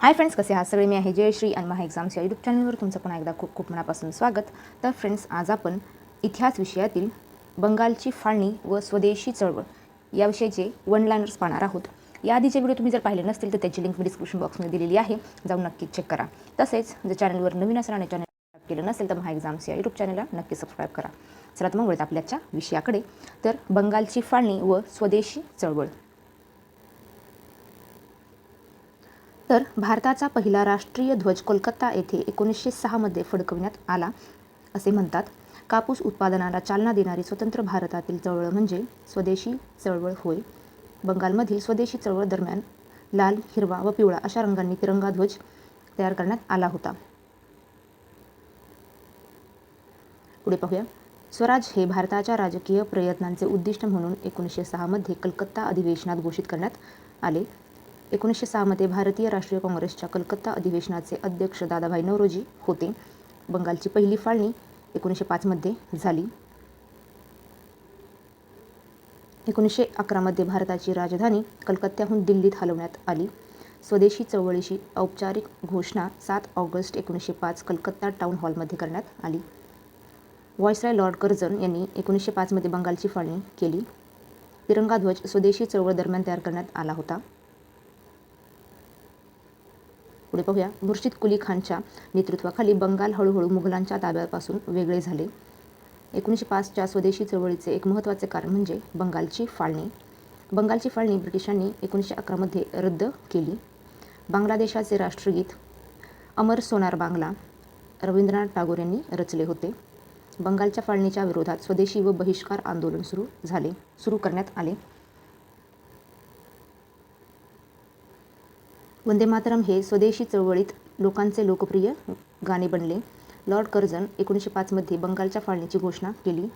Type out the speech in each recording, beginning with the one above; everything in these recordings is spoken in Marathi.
हाय फ्रेंड्स कसे आहात? सगळे मी आहे जयश्री आणि महा एक्झाम्स या यूट्यूब चॅनलवर तुमचं पुन्हा एकदा खूप खूप मनापासून स्वागत. तर फ्रेंड्स आज आपण इतिहास विषयातील बंगालची फाळणी व स्वदेशी चळवळ याविषयीचे वन लायनर्स पाहणार आहोत. या आधीचे व्हिडिओ तुम्ही जर पाहिले नसतील तर त्याची लिंक मी डिस्क्रिप्शन बॉक्समध्ये दिलेली आहे. जाऊन नक्की चेक करा. तसेच जर चॅनलवर नवीन असणार आणि चॅनल सबस्क्राईब केलं नसेल तर महा एक्झाम्स या यूट्यूब चॅनलला नक्की सबस्क्राईब करा. चला तर मग वळत आपल्याच्या विषयाकडे. तर बंगालची फाळणी व स्वदेशी चळवळ. तर भारताचा पहिला राष्ट्रीय ध्वज कोलकाता येथे एकोणीसशे सहामध्ये फडकविण्यात आला असे म्हणतात. कापूस उत्पादनाला चालना देणारी स्वतंत्र भारतातील चळवळ म्हणजे स्वदेशी चळवळ होय. बंगालमधील स्वदेशी चळवळ दरम्यान लाल हिरवा व पिवळा अशा रंगांनी तिरंगा ध्वज तयार करण्यात आला होता. पुढे पाहूया. स्वराज हे भारताच्या राजकीय प्रयत्नांचे उद्दिष्ट म्हणून एकोणीसशे सहामध्ये कलकत्ता अधिवेशनात घोषित करण्यात आले. एकोणीसशे सहामध्ये भारतीय राष्ट्रीय काँग्रेसच्या कलकत्ता अधिवेशनाचे अध्यक्ष दादाभाई नवरोजी होते. बंगालची पहिली फाळणी एकोणीसशे पाचमध्ये झाली. एकोणीसशे अकरामध्ये भारताची राजधानी कलकत्त्याहून दिल्लीत हलवण्यात आली. स्वदेशी चळवळीची औपचारिक घोषणा सात ऑगस्ट एकोणीसशे पाच कलकत्ता टाउन हॉलमध्ये करण्यात आली. व्हॉइसराय लॉर्ड कर्जन यांनी एकोणीसशे पाचमध्ये बंगालची फाळणी केली. तिरंगा ध्वज स्वदेशी चळवळ दरम्यान तयार करण्यात आला होता. पुढे पाहूया. मुर्शिद कुली खानच्या नेतृत्वाखाली बंगाल हळूहळू मुघलांच्या ताब्यापासून वेगळे झाले. एकोणीसशे पाचच्या स्वदेशी चळवळीचे एक महत्त्वाचे कारण म्हणजे बंगालची फाळणी. बंगालची फाळणी ब्रिटिशांनी एकोणीसशे अकरामध्ये रद्द केली. बांगलादेशाचे राष्ट्रगीत अमर सोनार बांगला रवींद्रनाथ टागोर यांनी रचले होते. बंगालच्या फाळणीच्या विरोधात स्वदेशी व बहिष्कार आंदोलन सुरू झाले सुरू करण्यात आले. वंदे मातरम हे स्वदेशी चळवळीत लोकांचे लोकप्रिय गाणे बनले. लॉर्ड कर्झन एकोणीसशे पाचमध्ये बंगालच्या फाळणीची घोषणा केली.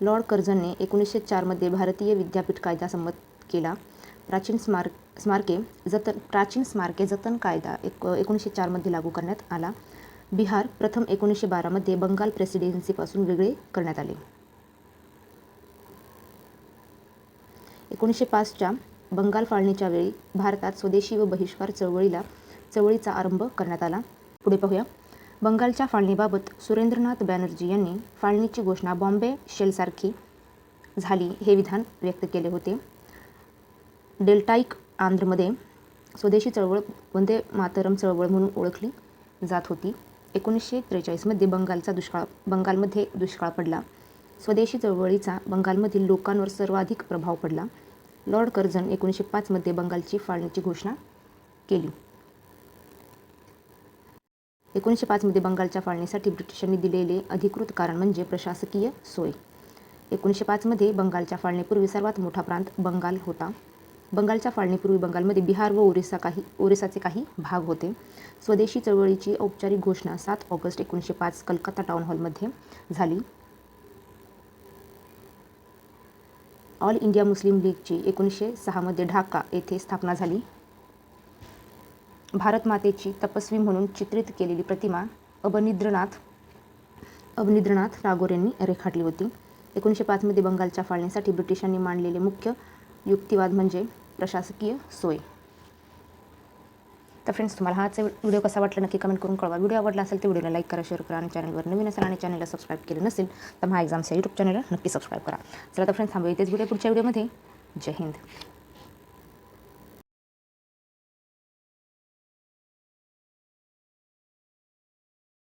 लॉर्ड कर्झनने एकोणीसशे चारमध्ये भारतीय विद्यापीठ कायदा संमत केला. प्राचीन स्मार स्मारके जतन प्राचीन स्मारके जतन कायदा एक एकोणीसशे चारमध्ये लागू करण्यात आला. बिहार प्रथम एकोणीसशे बारामध्ये बंगाल प्रेसिडेन्सीपासून वेगळे करण्यात आले. एकोणीसशे पाचच्या बंगाल फाळणीच्या वेळी भारतात स्वदेशी व बहिष्कार चळवळीला चळवळीचा आरंभ करण्यात आला. पुढे पाहूया. बंगालच्या फाळणीबाबत सुरेंद्रनाथ बॅनर्जी यांनी फाळणीची घोषणा बॉम्बे शेलसारखी झाली हे विधान व्यक्त केले होते. डेल्टाईक आंध्रमध्ये स्वदेशी चळवळ वंदे मातरम चळवळ म्हणून ओळखली जात होती. एकोणीसशे त्रेचाळीसमध्ये बंगालचा दुष्काळ बंगालमध्ये दुष्काळ पडला. स्वदेशी चळवळीचा बंगालमधील लोकांवर सर्वाधिक प्रभाव पडला. लॉर्ड कर्झन एकोणीसशे पाचमध्ये बंगालची फाळणीची घोषणा केली. एकोणीसशे पाचमध्ये बंगालच्या फाळणीसाठी ब्रिटिशांनी दिलेले अधिकृत कारण म्हणजे प्रशासकीय सोय. एकोणीसशे पाचमध्ये बंगालच्या फाळणीपूर्वी सर्वात मोठा प्रांत बंगाल होता. बंगालच्या फाळणीपूर्वी बंगालमध्ये बिहार व ओरिसा काही ओरिसाचे काही भाग होते. स्वदेशी चळवळीची औपचारिक घोषणा सात ऑगस्ट एकोणीसशे पाच कलकत्ता टाउन हॉलमध्ये झाली. ऑल इंडिया मुस्लिम लीगची एकोणीसशे सहामध्ये ढाका येथे स्थापना झाली. भारत मातेची तपस्वी म्हणून चित्रित केलेली प्रतिमा अबनिद्रनाथ अबनिद्रनाथ टागोर यांनी रेखाटली होती. एकोणीसशे पाचमध्ये बंगालच्या फाळणीसाठी ब्रिटिशांनी मांडलेले मुख्य युक्तिवाद म्हणजे प्रशासकीय सोय. तर फ्रेंड्स तुम्हाला हाच व्हिडिओ कसा वाटला नक्की कमेंट करून कळवा. व्हिडिओ आवडला असेल तर व्हिडिओला लाईक करा शेअर करा आणि चॅनलवर नवीन असेल आणि चॅनलला सबस्क्राईब केलं नसेल तर महा एक्झामच्या यूट्यूब चॅनलला नक्की सबस्क्राईब करा. चला तर फ्रेंड्स थांबूया इथेच व्हिडिओ पुढच्या व्हिडिओमध्ये जय हिंद.